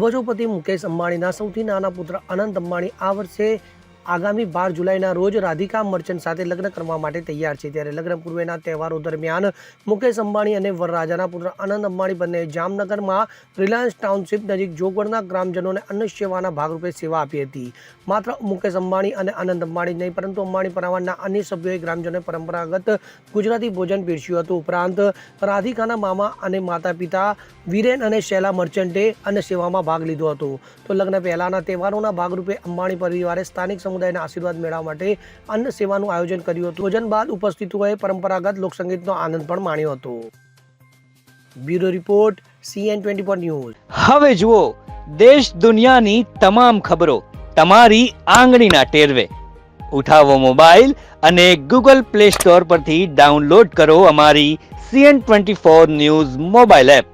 અબજોપતિ મુકેશ અંબાણીના સૌથી નાના પુત્ર અનંત અંબાણી આ વર્ષે આગામી બાર જુલાઈના રોજ રાધિકા મર્ચન્ટ સાથે લગ્ન કરવા માટે તૈયાર છે. ત્યારે લગ્ન પૂર્વેના તહેવારો દરમિયાન મુકેશ અંબાણી અને વરરાજાના પુત્ર આનંદ અંબાણી બંને જામનગરમાં રિલાયન્સ ટાઉનશીપ નજીક જોગવડના ગ્રામજનોને અન્ન સેવાના ભાગરૂપે સેવા આપી હતી. માત્ર મુકેશ અંબાણી અને આનંદ અંબાણી નહીં, પરંતુ અંબાણી પરિવારના અન્ય સભ્યોએ ગ્રામજનોને પરંપરાગત ગુજરાતી ભોજન પીરસ્યું હતું. ઉપરાંત રાધિકાના મામા અને માતા પિતા વિરેન અને શૈલા મર્ચન્ટે અન્ન સેવામાં ભાગ લીધો હતો. તો લગ્ન પહેલાના તહેવારોના ભાગરૂપે અંબાણી પરિવારે સ્થાનિક સમુદાયના આશીર્વાદ મેળવવા માટે અન્ન સેવાનું આયોજન કર્યું હતું. ભોજન બાદ ઉપસ્થિતોએ પરંપરાગત લોકસંગીતનો આનંદ પણ માણ્યો હતો. Bureau report CN twenty four news. હવે જુઓ, દેશ દુનિયાની તમામ ખબરો તમારી આંગળીના ટેરવે. ઉઠાવો મોબાઈલ અને ગૂગલ પ્લે સ્ટોર પરથી ડાઉનલોડ કરો અમારી CN twenty four news mobile app.